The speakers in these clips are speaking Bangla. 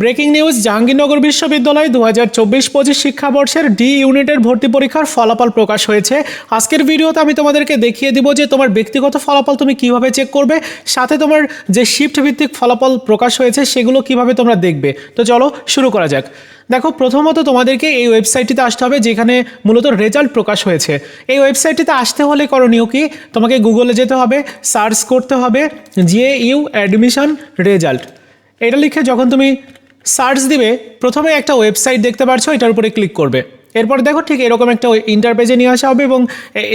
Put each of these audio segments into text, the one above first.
ব্রেকিং নিউজ, জাহাঙ্গীরনগর বিশ্ববিদ্যালয় দু হাজার চব্বিশ পঁচিশ শিক্ষাবর্ষের ডি ইউনিটের ভর্তি পরীক্ষার ফলাফল প্রকাশ হয়েছে। আজকের ভিডিওতে আমি তোমাদেরকে দেখিয়ে দিব যে তোমার ব্যক্তিগত ফলাফল তুমি কীভাবে চেক করবে, সাথে তোমার যে শিফট ভিত্তিক ফলাফল প্রকাশ হয়েছে সেগুলো কীভাবে তোমরা দেখবে। তো চলো শুরু করা যাক। দেখো, প্রথমত তোমাদেরকে এই ওয়েবসাইটটিতে আসতে হবে যেখানে মূলত রেজাল্ট প্রকাশ হয়েছে। এই ওয়েবসাইটটিতে আসতে হলে করণীয় কি? তোমাকে গুগলে যেতে হবে, সার্চ করতে হবে জে ইউ অ্যাডমিশন রেজাল্ট। এটা লিখে যখন তুমি সার্চ দিবে, প্রথমে একটা ওয়েবসাইট দেখতে পারছ, এটার উপরে ক্লিক করবে। এরপর দেখো ঠিক এরকম একটা ইন্টারপেজে নিয়ে আসা হবে এবং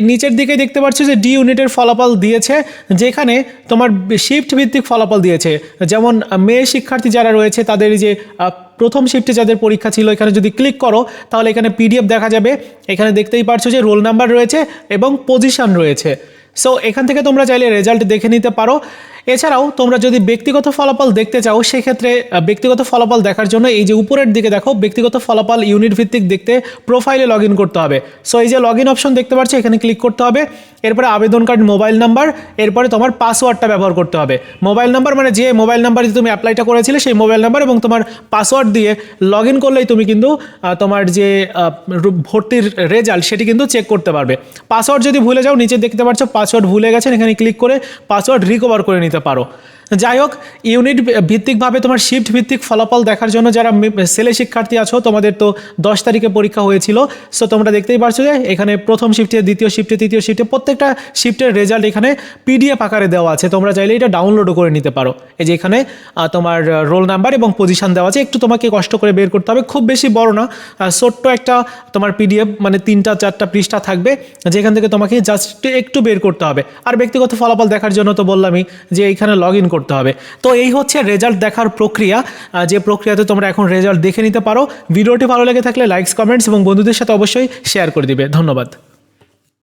নিচের দিকে দেখতে পাচ্ছ যে ডি ইউনিটের ফলাফল দিয়েছে, যেখানে তোমার শিফট ভিত্তিক ফলাফল দিয়েছে। যেমন মেয়ে শিক্ষার্থী যারা রয়েছে, তাদের যে প্রথম শিফটে যাদের পরীক্ষা ছিল, এখানে যদি ক্লিক করো, তাহলে এখানে পিডিএফ দেখা যাবে। এখানে দেখতেই পারছ যে রোল নাম্বার রয়েছে এবং পজিশন রয়েছে। সো এখান থেকে তোমরা চাইলে রেজাল্ট দেখে নিতে পারো। এছাড়াও, তোমরা যদি ব্যক্তিগত ফলাফল দেখতে চাও, সেক্ষেত্রে ব্যক্তিগত ফলাফল দেখার জন্য এই যে উপরের দিকে দেখো, ব্যক্তিগত ফলাফল ইউনিট ভিত্তিক দেখতে প্রোফাইলে লগ করতে হবে। সো এই যে লগ অপশন দেখতে পাচ্ছ, এখানে ক্লিক করতে হবে। এরপরে আবেদন কার্ড মোবাইল নাম্বার এরপরে তোমার পাসওয়ার্ডটা ব্যবহার করতে হবে। মোবাইল নাম্বার মানে যে মোবাইল নাম্বার তুমি অ্যাপ্লাইটা করেছিলে, সেই মোবাইল নাম্বার এবং তোমার পাসওয়ার্ড দিয়ে লগ করলেই তুমি কিন্তু তোমার যে ভর্তির রেজাল্ট সেটি কিন্তু চেক করতে পারবে। পাসওয়ার্ড যদি ভুলে যাও, নিচে দেখতে পাচ্ছ পাসওয়ার্ড ভুলে গেছেন এখানে ক্লিক করে পাসওয়ার্ড রিকভার করে নিতে পারো। যাই হোক ইউনিট ভিত্তিকভাবে তোমার শিফট ভিত্তিক ফলাফল দেখার জন্য যারা ছেলে শিক্ষার্থী আছো, তোমাদের তো দশ তারিখে পরীক্ষা হয়েছিল। সো তোমরা দেখতেই পারছ যে এখানে প্রথম শিফটে দ্বিতীয় শিফটে তৃতীয় শিফটে প্রত্যেকটা শিফটের রেজাল্ট এখানে পিডিএফ আকারে দেওয়া আছে। তোমরা চাইলে এটা ডাউনলোডও করে নিতে পারো। এই যে এখানে তোমার রোল নাম্বার এবং পজিশন দেওয়া আছে। একটু তোমাকে কষ্ট করে বের করতে হবে, খুব বেশি বড় না। ছোট্ট একটা তোমার পিডিএফ মানে তিনটা, চারটা পৃষ্ঠা থাকবে, যেখান থেকে তোমাকে জাস্ট একটু বের করতে হবে। আর ব্যক্তিগত ফলাফল দেখার জন্য তো বললামই যে এইখানে লগ ইন করতে হবে। তো এই হচ্ছে রেজাল্ট দেখার প্রক্রিয়া। যে প্রক্রিয়াতে তোমরা এখন রেজাল্ট দেখে নিতে পারো। ভিডিওটি ভালো লেগে থাকলে লাইকস কমেন্টস এবং বন্ধুদের সাথে অবশ্যই শেয়ার করে দিবে। ধন্যবাদ।